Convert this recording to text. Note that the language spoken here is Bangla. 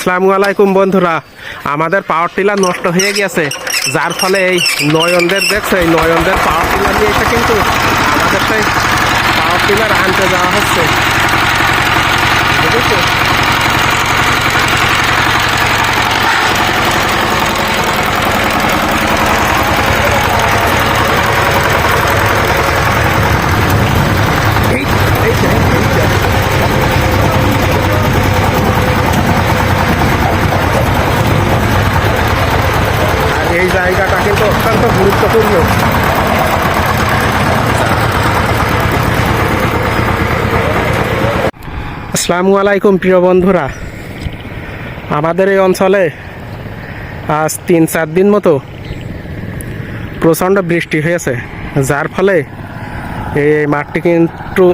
আসসালামু আলাইকুম বন্ধুরা। আমাদের পাওয়ার টিলার নষ্ট হয়ে গেছে যার ফলে এই নয়নদের দেখছে, এই নয়নদের পাওয়ার টিলার নিয়ে এসে কিন্তু আমাদের সেই পাওয়ার টিলার আনতে যাওয়া হচ্ছে বুঝেছ এই এই যে, এই যে। আর এই জায়গাটা কিন্তু অত্যন্ত গুরুত্বপূর্ণ। আসসালামু আলাইকুম, প্রিয় বন্ধুরা। আমাদের এই অঞ্চলে আজ তিন চার দিন মতো প্রচণ্ড বৃষ্টি হয়েছে, যার ফলে এই মাঠটি কিন্তু